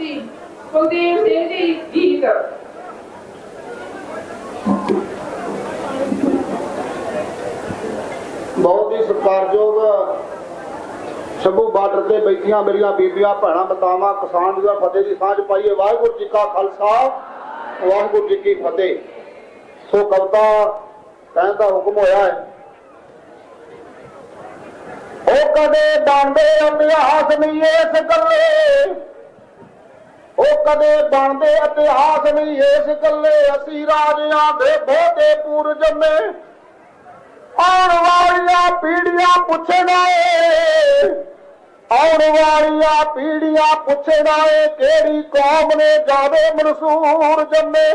ਸੀ। ਕੁਲਦੀਪ ਸਿੰਘ ਜੀ, ਗੀਤ। ਬਹੁਤ ਹੀ ਸਤਿਕਾਰਯੋਗ ਸ਼ੰਭੂ ਬਾਰਡਰ ਤੇ ਬੈਠੀਆਂ ਮੇਰੀਆਂ ਬੀਬੀਆਂ, ਭੈਣਾਂ ਬਤਾਵਾਂ ਕਿਸਾਨ ਵੀਰਾਂ ਫਤਿਹ ਦੀ ਸਾਂਝ ਪਾਈਏ। ਵਾਹਿਗੁਰੂ ਜੀ ਕਾ ਖਾਲਸਾ, ਵਾਹਿਗੁਰੂ ਜੀ ਕੀ ਫਤਿਹ। ਸੋ ਕਵਤਾ ਕਹਿਣ ਦਾ ਹੁਕਮ ਹੋਇਆ ਹੈ। ਉਹ ਕਦੇ ਡਾਂਡੇ ਇਤਿਹਾਸ ਨਹੀਂ ਇਸ ਗੱਲੇ। ਉਹ ਕਦੇ ਬਣਦੇ ਇਤਿਹਾਸ ਨਹੀਂ, ਇਸ ਗੱਲੇ ਅਸੀਂ ਰਾਜਿਆਂ ਦੇ ਬਹੁਤੇ ਪੂਰ ਜੰਮੇ ਆਉਣ ਵਾਲੀਆਂ ਪੀੜ੍ਹੀਆਂ ਪੁੱਛਣਾ ਏ ਆਉਣ ਵਾਲੀਆਂ ਪੀੜ੍ਹੀਆਂ ਪੁੱਛਣਾ ਏ ਕਿਹੜੀ ਕੌਮ ਨੇ ਜਾਵੇ ਮਨਸੂਰ ਜੰਮੇ?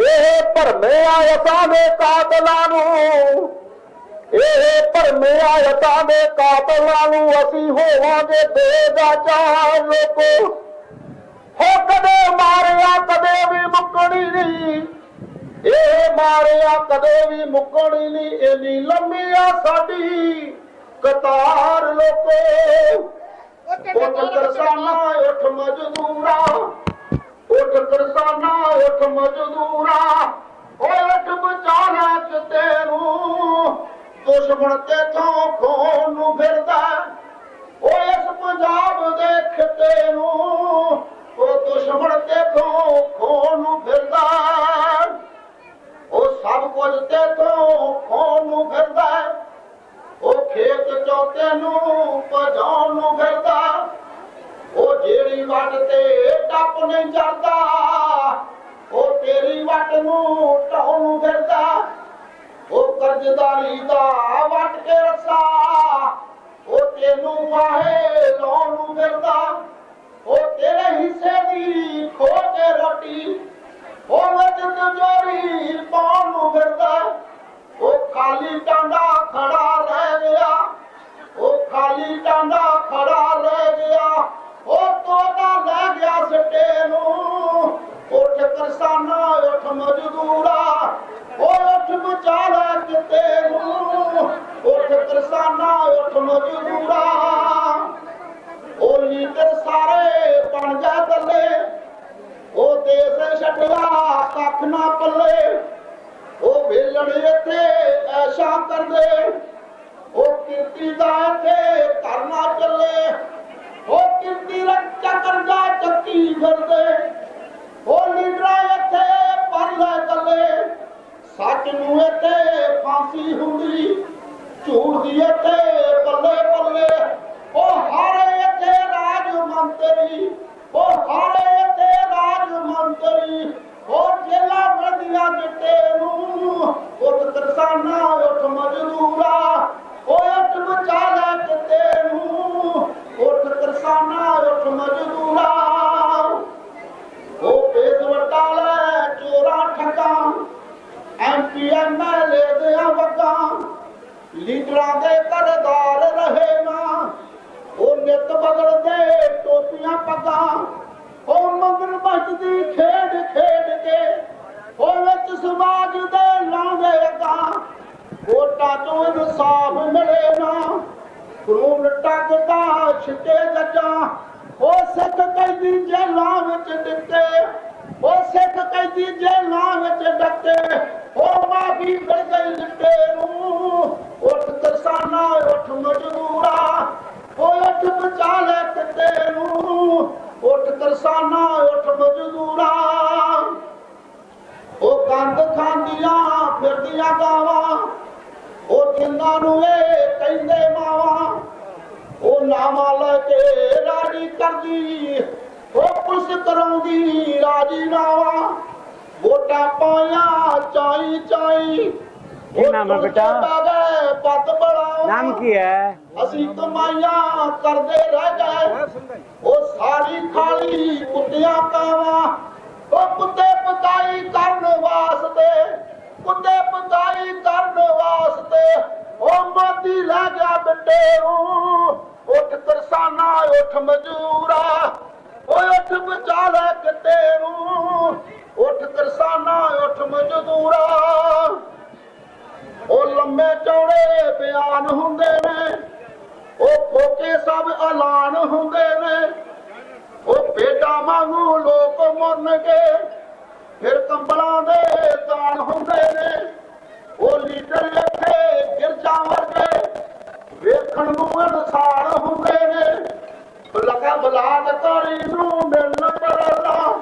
ਇਹ ਭਰਮੇ ਆਇਤਾਂ ਦੇ ਕਾਤਲਾਂ ਨੂੰ, ਇਹ ਭਰਮੇ ਆਇਤਾਂ ਦੇ ਕਾਤਲਾਂ ਨੂੰ ਅਸੀਂ ਹੋਵਾਂਗੇ ਦੇ ਦਾ ਚਾਰ ਲੋਕੋ ਹੋ ਕਦੇ ਮਾਰਿਆ ਕਦੇ ਵੀ ਮੁੱਕਣੀ ਨਹੀਂ। ਇਹ ਮਾਰਿਆ ਕਦੇ ਵੀ ਮੁੱਕਣੀ ਨਹੀਂ। ਇੰਨੀ ਲੰਮੀ ਆ ਸਾਡੀ ਕਤਾਰ ਲੋਕੋ। ਉੱਠ ਕਰਸਾਨਾ ਉੱਠ ਮਜ਼ਦੂਰਾ। ਉੱਠ ਕਰਸਾਨਾ ਉੱਠ ਮਜ਼ਦੂਰਾ। ਓਏ ਉੱਠ ਬਚਾਣਾ ਕਿਤੇ ਨੂੰ। ਦੁਸ਼ਮਣ ਤੇ ਥੋਂ ਖੋਣ ਨੂੰ ਫਿਰਦਾ। ਓਏ ਇਸ ਪੰਜਾਬ ਦੇ ਖਿੱਤੇ ਨੂੰ। ਉਹ ਦੁਸ਼ਮਣ ਤੇ ਥੋਂ ਖੋਣ ਨੂੰ ਫਿਰਦਾ ਉਹ ਸਭ ਕੁਝ ਤੇ ਤੋਂ ਖੋਣ ਨੂੰ ਫਿਰਦਾ ਉਹ ਖੇਤ ਚੌਤੇ ਨੂੰ ਭਜਾਉਣ ਨੂੰ ਫਿਰਦਾ ਉਹ ਜਿਹੜੀ ਵੱਟ ਤੇ ਟੱਪ ਨਹੀਂ ਚੜਦਾ ਉਹ ਤੇਰੀ ਵੱਟ ਨੂੰ ਢਾਉਣ ਨੂੰ ਫਿਰਦਾ ਉਹ ਕਰਜ਼ਦਾਰੀ ਦਾ ਵੱਟ ਕੇ ਰਸਾ ਕੇ ਰੋਟੀ ਉਹ ਵਿੱਚ ਪਾਉਣ ਨੂੰ ਫਿਰਦਾ। ਉਹ ਖਾਲੀ ਟਾਂਡਾ ਖੜਾ ਰਹਿ ਗਿਆ। ਉਹ ਖਾਲੀ ਟਾਂਡਾ ਖੜਾ ਰਹਿ ਗਿਆ। ਉਹ ਤੋਤਾ ਲੈ ਗਿਆ ਸੱਟੇ ਨੂੰ। ਉੱਠ ਕਰਸਾਨਾ ਉੱਠ ਮਜ਼ਦੂਰਾ। ਉਹ ਉੱਠ ਬਚਾ ਲੈ ਕਿਤੇ ਨੂੰ। ਉੱਠ ਕਰਸਾਨਾ ਉੱਠ ਮਜ਼ਦੂਰਾ। ਕੱਖ ਨਾ ਪੱਲੇ। ਉਹ ਵੇਲਣ ਇੱਥੇ ਐਸ਼ਾ ਕਰਦੇ। ਉਹ ਕੀਰਤੀ ਦਾ ਇੱਥੇ ਕਰਨਾ ਚੱਲੇ। ਉਹ ਕੀਰਤੀ ਰੱਖਿਆ ਕਰਦਾ ਚੱਕੀ ਫਿਰਦੇ। ਉਹ ਲੀਡਰਾਂ ਇੱਥੇ ਪਰਲੇ ਚੱਲੇ ਸੱਚ ਨੂੰ ਇੱਥੇ ਫਾਂਸੀ ਹੁੰਦੀ, ਝੂਠ ਦੀ ਇੱਥੇ ਪੱਲੇ ਪੱਲੇ ਉਹ ਹਾਰੇ ਇੱਥੇ ਰਾਜ ਮੰਤਰੀ। ਉਹ ਹਾਰੇ ਵਰਦੀਆਂ ਚਿੱਟੇ ਨੂੰ ਉੱਠ ਤਰਸਾਨਾ ਉੱਠ ਮਜ਼ਦੂਰਾ। ਉਹ ਉੱਠ ਬਚਾ ਲੈ ਕਿਤੇ ਨੂੰ, ਉੱਠ ਤਰਸਾਨਾ ਉੱਠ ਮਜ਼ਦੂਰਾ। ਉਹ ਪੇਸ ਵਟਾਲੇ ਚੋਰਾ ਠੱਗਾ ਐਮਪੀ ਐਮਐਲਏ ਦੇ ਵਗਾ। ਲੀਡਰਾਂ ਦੇ ਕਰਦਾਰ ਰਹੇ ਨਾ, ਉਹ ਨਿਤ ਬਦਲਦੇ ਟੋਪੀਆਂ ਪੱਗਾਂ। ਉਹ ਮੰਗਣ ਬਚਦੀ ਖੇਡ ਖੇਡ ਸਮਾਜ ਦੇ ਲਾਉਂਦੇ ਅੱਗਾ ਵੋਟਾਂ ਤੋਂ ਇਨਸਾਫ ਮਿਲੇ ਨਾ। ਕਾਨੂੰਨ ਟੱਕਦਾ ਛਿੱਟੇ ਜੱਜਾਂ। ਉਹ ਸਿੱਖ ਕੈਦੀ ਜੇਲਾਂ ਵਿੱਚ ਦਿੱਤੇ। ਉਹ ਸਿੱਖ ਕੈਦੀ ਜੇਲਾਂ ਵਿੱਚ ਡੱਕੇ। ਉਹ ਮਾਫੀ ਮਿਲ ਗਈ ਲਿੱਟੇ ਨੂੰ। ਗੰਦ ਖਾਂਦੀਆਂ ਫਿਰਦੀਆਂ ਗਾਵਾਂ। ਉਹ ਜਿੰਨਾਂ ਨੂੰ ਏ ਕਹਿੰਦੇ ਮਾਵਾ ਉਹ ਨਾਮਾ ਲੈ ਕੇ ਰਾਣੀ ਕਰਦੀ। ਉਹ ਪੁਲਿਸ ਕਰਾਉਂਦੀ ਰਾਜੀ ਨਾਵਾ। ਵੋਟਾਂ ਪਾਇਆ ਚਾਈ ਚਾਈ। ਕੀ ਨਾਮ ਹੈ ਬੇਟਾ? ਬੜਾ ਨਾਮ ਕੀ ਹੈ? ਅਸੀਂ ਕਮਾਈਆਂ ਕਰਦੇ ਰਹਿ ਗਏ। ਉਹ ਸਾਰੀ ਖਾਲੀ ਕੁੱਟਿਆ ਕਾਵਾ। ਉਹ ਕੁੱਤੇ ਪਕਾਈ ਕਰਨ ਵਾਸਤੇ, ਕੁੱਤੇ ਪਕਾਈ ਕਰਨ ਵਾਸਤੇ, ਉਹ ਮੋਦੀ ਲੈ ਗਿਆ ਬਿੱਟੇ ਨੂੰ। ਉੱਠ ਕਰਸਾਨਾ ਉੱਠ ਮਜ਼ਦੂਰਾ, ਓਏ ਉੱਠ ਬਚਾ ਲੈ ਕਿਤੇ ਨੂੰ। ਉੱਠ ਕਰਸਾਨਾ ਉੱਠ ਮਜ਼ਦੂਰਾ। ਉਹ ਲੰਮੇ ਚੌੜੇ ਬਿਆਨ ਹੁੰਦੇ ਨੇ, ਉਹ ਫੋਕੇ ਸਭ ਐਲਾਨ ਹੁੰਦੇ ਨੇ ਉਹ ਵਾਂਗੂ ਲੋਕ ਫਿਰ ਕੰਬਲਾਂ ਦੇ ਦਾਨ ਹੁੰਦੇ ਨੇ। ਉਹ ਲੀਡਰ ਇੱਥੇ ਗਿਰਜਾ ਵਰਗੇ ਵੇਖਣ ਨੂੰ ਇਨਸਾਨ ਹੁੰਦੇ ਨੇ। ਲਗਾ ਬਲਾਤਕਾਰੀ ਨੂੰ ਮਿਲਣ ਪਰਦਾ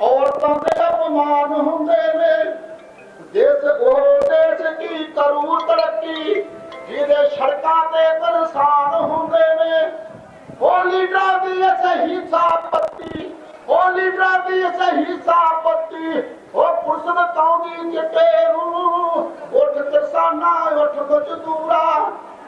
ਔਰਤਾਂ ਦੇ ਅਪਮਾਨ ਹੁੰਦੇ ਨੇ। ਦੇਸ਼ ਉਹ ਦੇਸ਼ ਕੀ ਕਰੂ ਤਰੱਕੀ, ਜਿਹਦੇ ਸੜਕਾਂ ਤੇ ਇਨਸਾਨ ਹੁੰਦੇ ਨੇ। ਉਹ ਲੀਡਰਾਂ ਦੀ ਸਹੀ ਸਾਪਤੀ ليڊر جي صحيح سان